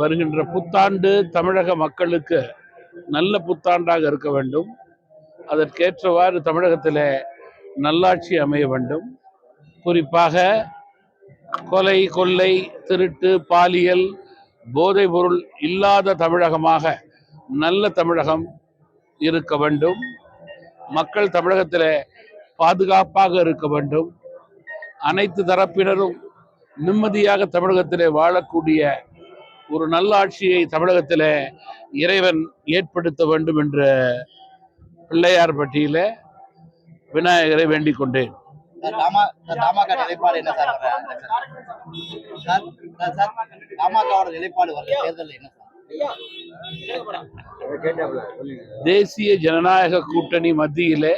வருகின்ற புத்தாண்டு தமிழக மக்களுக்கு நல்ல புத்தாண்டாக இருக்க வேண்டும். அதற்கேற்றவாறு தமிழகத்தில் நல்லாட்சி அமைய வேண்டும். குறிப்பாக கொலை கொள்ளை திருட்டு பாலியல் போதைப் பொருள் இல்லாத தமிழகமாக நல்ல தமிழகம் இருக்க வேண்டும். மக்கள் தமிழகத்தில் பாதுகாப்பாக இருக்க வேண்டும். அனைத்து தரப்பினரும் நிம்மதியாக தமிழகத்திலே வாழக்கூடிய ஒரு நல்ல ஆட்சியை தமிழகத்தில் இறைவன் ஏற்படுத்த வேண்டும் என்ற பிள்ளையார் பட்டியல விநாயகரை வேண்டிக் கொண்டேன். தேசிய ஜனநாயக கூட்டணி மத்தியிலே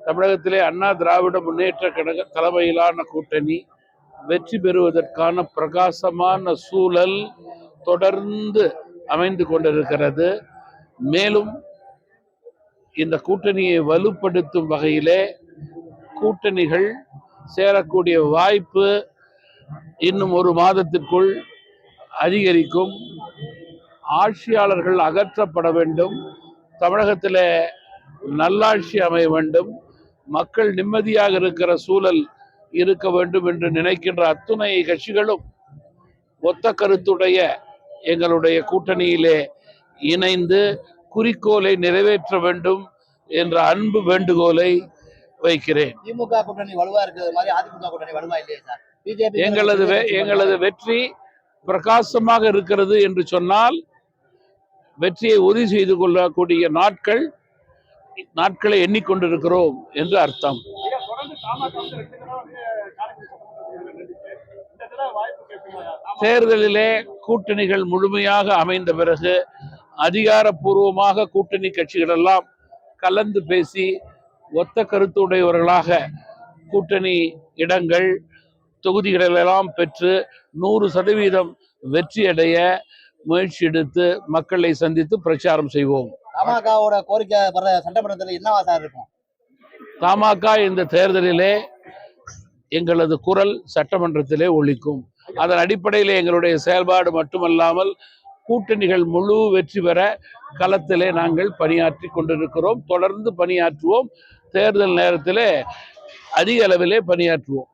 தமிழகத்திலே அண்ணா திராவிட முன்னேற்ற கழக தலைமையிலான கூட்டணி வெற்றி பெறுவதற்கான பிரகாசமான சூழல் தொடர்ந்து அமைந்து கொண்டிருக்கிறது. மேலும் இந்த கூட்டணியை வலுப்படுத்தும் வகையிலே கூட்டணிகள் சேரக்கூடிய வாய்ப்பு இன்னும் ஒரு மாதத்திற்குள் அதிகரிக்கும். ஆட்சியாளர்கள் அகற்றப்பட வேண்டும். தமிழகத்தில் நல்லாட்சி அமைய வேண்டும். மக்கள் நிம்மதியாக இருக்கிற சூழல் இருக்க வேண்டும் என்று நினைக்கின்ற அத்துணை கட்சிகளும் ஒத்த கருத்துடைய எங்களுடைய கூட்டணியிலே இணைந்து குறிக்கோளை நிறைவேற்ற வேண்டும் என்ற அன்பு வேண்டுகோளை வைக்கிறேன். திமுக கூட்டணி வலுவா இருக்கிறது மாதிரி அதிமுக கூட்டணி வலுவா இல்லையா சார்? பிஜேபி எங்களது எங்களது வெற்றி பிரகாசமாக இருக்கிறது என்று சொன்னால் வெற்றியை உறுதி செய்து கொள்ளக்கூடிய நாட்கள் நாட்களை எண்ணிக்கொண்டிருக்கிறோம் என்று அர்த்தம். தேர்தலிலே கூட்டணிகள் முழுமையாக அமைந்த பிறகு அதிகாரப்பூர்வமாக கூட்டணி கட்சிகள் எல்லாம் கலந்து பேசி ஒத்த கருத்துடையவர்களாக கூட்டணி இடங்கள் தொகுதிகளெல்லாம் பெற்று நூறு சதவீதம் வெற்றி அடைய முயற்சி எடுத்து மக்களை சந்தித்து பிரச்சாரம் செய்வோம். தமாகாவோட கோரிக்கை வர சட்டமன்றத்தில் என்னவா சார் இருக்கும்? தமாக இந்த தேர்தலிலே எங்களது குரல் சட்டமன்றத்திலே ஒலிக்கும் அதன் அடிப்படையில் எங்களுடைய செயல்பாடு மட்டுமல்லாமல் கூட்டணிகள் முழு வெற்றி பெற களத்திலே நாங்கள் பணியாற்றி கொண்டிருக்கிறோம். தொடர்ந்து பணியாற்றுவோம். தேர்தல் நேரத்திலே அதிக அளவிலே பணியாற்றுவோம்.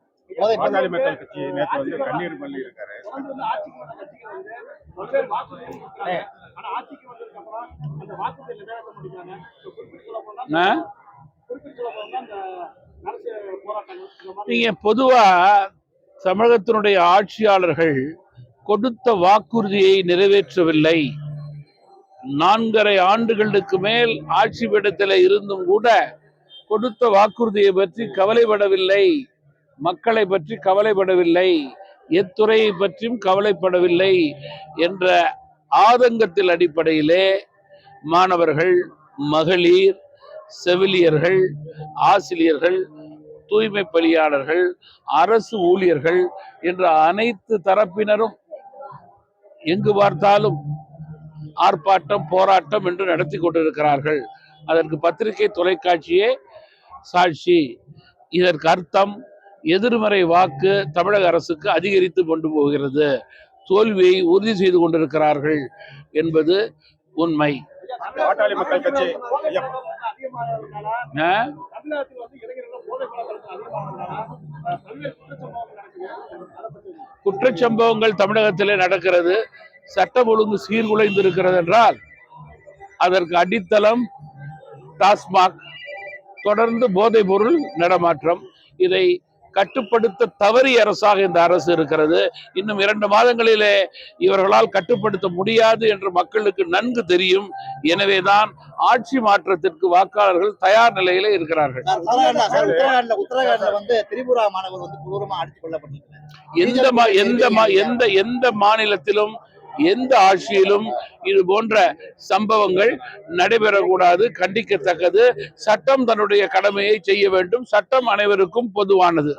ஆ? நீங்க பொதுவா தமிழகத்தினுடைய ஆட்சியாளர்கள் கொடுத்த வாக்குறுதியை நிறைவேற்றவில்லை. நான்கரை ஆண்டுகளுக்கு மேல் ஆட்சி பீடத்தில் இருந்தும் கூட கொடுத்த வாக்குறுதியை பற்றி கவலைப்படவில்லை. மக்களை பற்றி கவலைப்படவில்லை. எத்துறையை பற்றியும் கவலைப்படவில்லை என்ற ஆதங்கத்தில் அடிப்படையிலே மாணவர்கள் மகளிர் செவிலியர்கள் ஆசிரியர்கள் தூய்மை பணியாளர்கள் அரசு ஊழியர்கள் என்ற அனைத்து தரப்பினரும் எங்கு பார்த்தாலும் ஆர்ப்பாட்டம் போராட்டம் என்று நடத்தி கொண்டிருக்கிறார்கள். அதற்கு பத்திரிகை தொலைக்காட்சியே சாட்சி. இதற்கு அர்த்தம் எதிர்மறை வாக்கு தமிழக அரசுக்கு அதிகரித்து கொண்டு போகிறது. தோல்வியை உறுதி செய்து கொண்டிருக்கிறார்கள் என்பது உண்மை. பாட்டாளி மக்கள் கட்சி குற்றச்சம்பவங்கள் தமிழகத்திலே நடக்கிறது. சட்டம் ஒழுங்கு சீர்குலைந்து இருக்கிறது என்றால் அதற்கு அடித்தளம் டாஸ்மாக் தொடர்ந்து போதைப் பொருள் நடமாற்றம். இதை கட்டுப்படுத்த தவறிய அரசாக இந்த அரசு இருக்கிறது. இன்னும் இரண்டு மாதங்களிலே இவர்களால் கட்டுப்படுத்த முடியாது என்று மக்களுக்கு நன்கு தெரியும். எனவேதான் ஆட்சி மாற்றத்திற்கு வாக்காளர்கள் தயார் நிலையிலே இருக்கிறார்கள். திரிபுரா எந்த எந்த எந்த மாநிலத்திலும் எந்த ஆட்சியிலும் இது போன்ற சம்பவங்கள் நடைபெறக்கூடாது கண்டிக்கத்தக்கது. சட்டம் தன்னுடைய கடமையை செய்ய வேண்டும். சட்டம் அனைவருக்கும் பொதுவானது.